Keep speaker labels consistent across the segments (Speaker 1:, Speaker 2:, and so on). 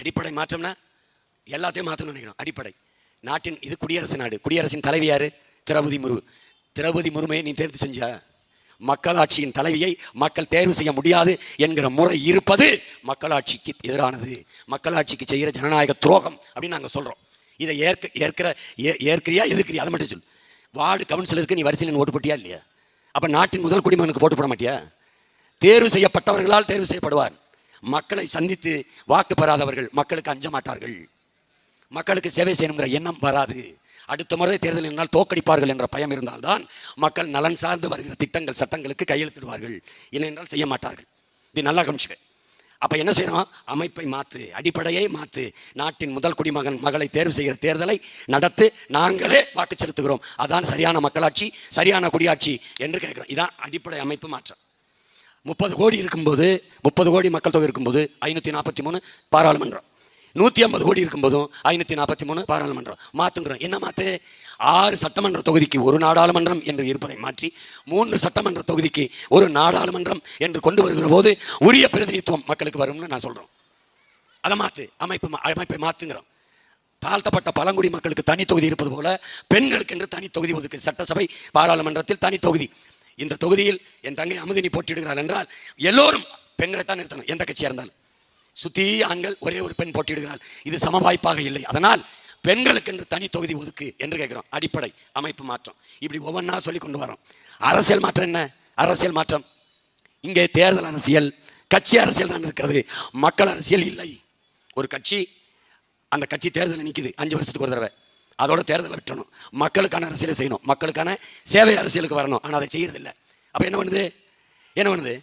Speaker 1: அடிப்படை மாற்றம்னா எல்லாத்தையும் மாற்றணும்னு நினைக்கிறோம். அடிப்படை. நாட்டின் இது குடியரசு நாடு. குடியரசின் தலைவி யார்? திரௌபதி முர்மு திரௌபதி முர்மையை நீ தேர்வு செஞ்சா? மக்களாட்சியின் தலைவியை மக்கள் தேர்வு செய்ய முடியாது என்கிற முறை இருப்பது மக்களாட்சிக்கு எதிரானது. மக்களாட்சிக்கு செய்கிற ஜனநாயக துரோகம் அப்படின்னு நாங்கள் சொல்கிறோம் இதை ஏற்க ஏற்கிற ஏ ஏற்கிறியா எதிர்க்கிறியா? அதை மட்டும் சொல் வார்டு கவுன்சிலருக்கு நீ வரிசையில் நீ ஓட்டு போட்டியா இல்லையா? அப்போ நாட்டின் முதல் குடிமகனுக்கு போட்டு போட மாட்டியா? தேர்வு செய்யப்பட்டவர்களால் தேர்வு செய்யப்படுவார். மக்களை சந்தித்து வாக்கு பெறாதவர்கள் மக்களுக்கு அஞ்ச மாட்டார்கள். மக்களுக்கு சேவை செய்யணுங்கிற எண்ணம் வராது. அடுத்த முறை தேர்தல் என்னால் தோக்கடிப்பார்கள் என்ற பயம் இருந்தால்தான் மக்கள் நலன் சார்ந்து வருகிற திட்டங்கள் சட்டங்களுக்கு கையெழுத்திடுவார்கள். இல்லையென்றால் செய்ய மாட்டார்கள். இது நல்ல கவனிச்சுக்க. அப்போ என்ன செய்யணும்? அமைப்பை மாற்று அடிப்படையை மாற்று நாட்டின் முதல் குடிமகன் மகளை தேர்வு செய்கிற தேர்தலை நடத்து நாங்களே வாக்கு செலுத்துகிறோம். அதான் சரியான மக்களாட்சி சரியான குடியாட்சி என்று கேட்குறோம். இதான் அடிப்படை அமைப்பு மாற்றம். முப்பது கோடி இருக்கும்போது முப்பது கோடி மக்கள் தொகை இருக்கும்போது ஐநூற்றி நாற்பத்தி மூணு பாராளுமன்றம். நூற்றி ஐம்பது கோடி இருக்கும்போதும் ஐநூற்றி நாற்பத்தி மூணு பாராளுமன்றம். மாற்றுங்கிறோம் என்ன மாற்று ஆறு சட்டமன்ற தொகுதிக்கு ஒரு நாடாளுமன்றம் என்று இருப்பதை மாற்றி மூன்று சட்டமன்ற தொகுதிக்கு ஒரு நாடாளுமன்றம் என்று கொண்டு வருகிற போது உரிய பிரதிநிதித்துவம் மக்களுக்கு வரும்னு நான் சொல்கிறோம் அதை மாற்று அமைப்பு மா- அமைப்பை மாற்றுங்கிறோம் தாழ்த்தப்பட்ட பழங்குடி மக்களுக்கு தனி தொகுதி இருப்பது போல பெண்களுக்கு என்று தனி தொகுதி ஒதுக்கு சட்டசபை பாராளுமன்றத்தில் தனி தொகுதி. இந்த தொகுதியில் என் தங்கை அமுதினி போட்டியிடுகிறார் என்றால் எல்லோரும் பெண்களை தான் நிறுத்தணும். எந்த கட்சியாக இருந்தாலும். சுத்தி ஆண்கள் ஒரே ஒரு பெண் போட்டியிடுகிறாள். இது சமவாய்ப்பாக இல்லை. அதனால் பெண்களுக்கு என்று தனி தொகுதி ஒதுக்கு என்று கேட்குறோம். அடிப்படை அமைப்பு மாற்றம். இப்படி ஒவ்வொன்றா சொல்லி கொண்டு வரோம். அரசியல் மாற்றம் என்ன? அரசியல் மாற்றம். இங்கே தேர்தல் அரசியல் கட்சி அரசியல் தான் இருக்கிறது. மக்கள் அரசியல் இல்லை. ஒரு கட்சி அந்த கட்சி தேர்தலில் நிற்கிது அஞ்சு வருஷத்துக்கு ஒரு தடவை. அதோட தேர்தலை விட்டணும். மக்களுக்கான அரசியலை செய்யணும். மக்களுக்கான சேவை அரசியலுக்கு வரணும். ஆனால் அதை செய்யறதில்ல. அப்போ என்ன பண்ணுது? என்ன பண்ணுது?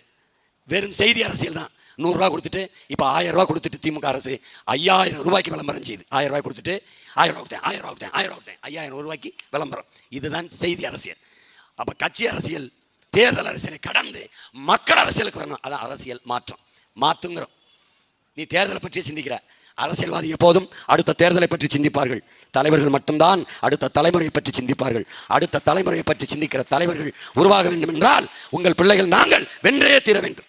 Speaker 1: வெறும் செய்தி அரசியல் தான். நூறுரூவா கொடுத்துட்டு இப்போ ஆயிரம் ரூபா கொடுத்துட்டு திமுக அரசு ஐயாயிரம் ரூபாய்க்கு விளம்பரம் செய்யுது. ஆயிரம் ரூபாய் கொடுத்துட்டு ஆயிரம் ரூபா கொடுத்தேன் ஆயிரம் ரூபா கொடுத்தேன் ஆயிரம் ரூபா கொடுத்தேன் ஐயாயிரம் ரூபாய்க்கு விளம்பரம். இதுதான் செய்தி அரசியல். அப்போ கட்சி அரசியல் தேர்தல் அரசியலை கடந்து மக்கள் அரசியலுக்கு வரணும். அதான் அரசியல் மாற்றம். மாற்றுங்கிறோம் நீ தேர்தலை பற்றி சிந்திக்கிற. அரசியல்வாதி எப்போதும் அடுத்த தேர்தலை பற்றி சிந்திப்பார்கள். தலைவர்கள் மட்டும்தான் அடுத்த தலைமுறையை பற்றி சிந்திப்பார்கள். அடுத்த தலைமுறையை பற்றி சிந்திக்கிற தலைவர்கள் உருவாக வேண்டும் என்றால் உங்கள் பிள்ளைகள் நாங்கள் வென்றே தீர வேண்டும்.